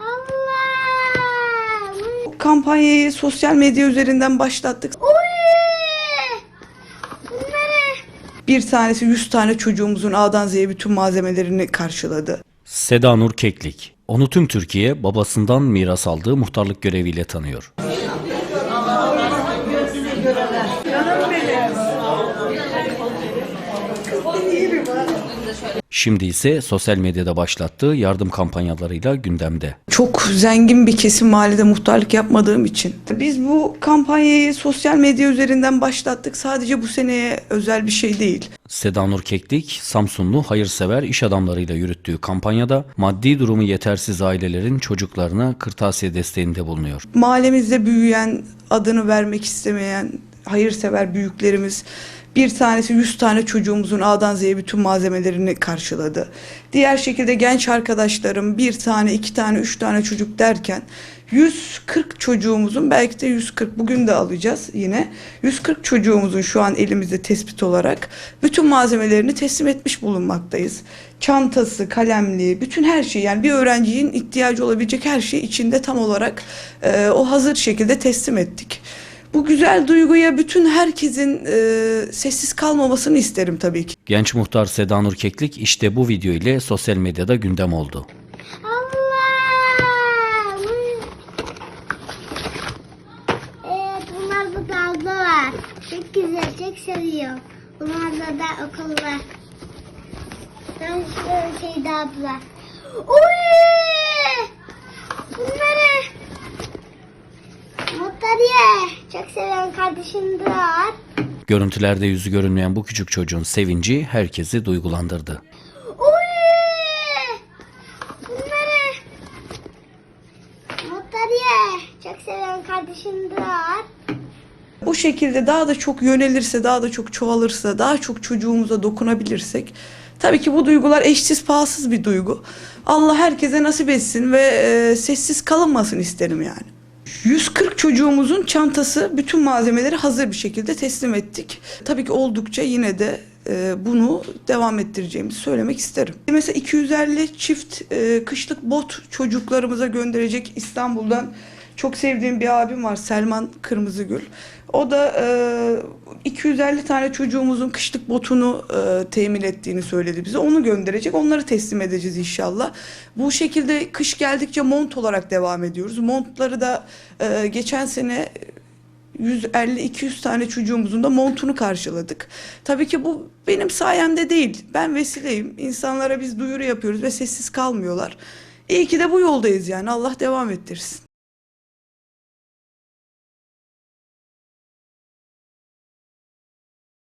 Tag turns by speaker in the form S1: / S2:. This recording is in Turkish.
S1: Allah!
S2: Kampanyayı sosyal medya üzerinden başlattık. Bir tanesi 100 tane çocuğumuzun A'dan Z'ye bütün malzemelerini karşıladı.
S3: Seda Nur Keklik. Onu tüm Türkiye babasından miras aldığı muhtarlık göreviyle tanıyor. Şimdi ise sosyal medyada başlattığı yardım kampanyalarıyla gündemde.
S2: Çok zengin bir kesim mahallede muhtarlık yapmadığım için. Biz bu kampanyayı sosyal medya üzerinden başlattık. Sadece bu seneye özel bir şey değil.
S3: Seda Nur Keklik, Samsunlu hayırsever iş adamlarıyla yürüttüğü kampanyada maddi durumu yetersiz ailelerin çocuklarına kırtasiye desteğinde bulunuyor.
S2: Mahallemizde büyüyen, adını vermek istemeyen hayırsever büyüklerimiz bir tanesi 100 tane çocuğumuzun A'dan Z'ye bütün malzemelerini karşıladı. Diğer şekilde genç arkadaşlarım bir tane, iki tane, üç tane çocuk derken 140 çocuğumuzun belki de 140 bugün de alacağız yine. 140 çocuğumuzun şu an elimizde tespit olarak bütün malzemelerini teslim etmiş bulunmaktayız. Çantası, kalemliği, bütün her şey yani bir öğrencinin ihtiyacı olabilecek her şey içinde tam olarak e, o hazır şekilde teslim ettik. Bu güzel duyguya bütün herkesin e, sessiz kalmamasını isterim tabii ki.
S3: Genç muhtar Seda Nur Keklik işte bu video ile sosyal medyada gündem oldu.
S1: Allah! Evet, bunlar da var. Çok güzel, çok seviyor. Bunlarla da okul var. Ben şöyle şeyde abla. Uy! Bunları Mutlariye. Çok seven kardeşim de var.
S3: Görüntülerde yüzü görünmeyen bu küçük çocuğun sevinci herkesi duygulandırdı.
S1: Uy! Bunları Mutlariye. Çok seven kardeşim de var.
S2: Bu şekilde daha da çok yönelirse, daha da çok çoğalırsa, daha çok çocuğumuza dokunabilirsek tabii ki bu duygular eşsiz pahasız bir duygu. Allah herkese nasip etsin ve e, sessiz kalınmasın isterim yani. 140 çocuğumuzun çantası bütün malzemeleri hazır bir şekilde teslim ettik. Tabii ki oldukça yine de e, bunu devam ettireceğimizi söylemek isterim. Mesela 250 çift e, kışlık bot çocuklarımıza gönderecek İstanbul'dan çok sevdiğim bir abim var Selman Kırmızıgül. O da e, 250 tane çocuğumuzun kışlık botunu e, temin ettiğini söyledi bize. Onu gönderecek. Onları teslim edeceğiz inşallah. Bu şekilde kış geldikçe mont olarak devam ediyoruz. Montları da e, geçen sene 150-200 tane çocuğumuzun da montunu karşıladık. Tabii ki bu benim sayemde değil. Ben vesileyim. İnsanlara biz duyuru yapıyoruz ve sessiz kalmıyorlar. İyi ki de bu yoldayız yani. Allah devam ettirsin.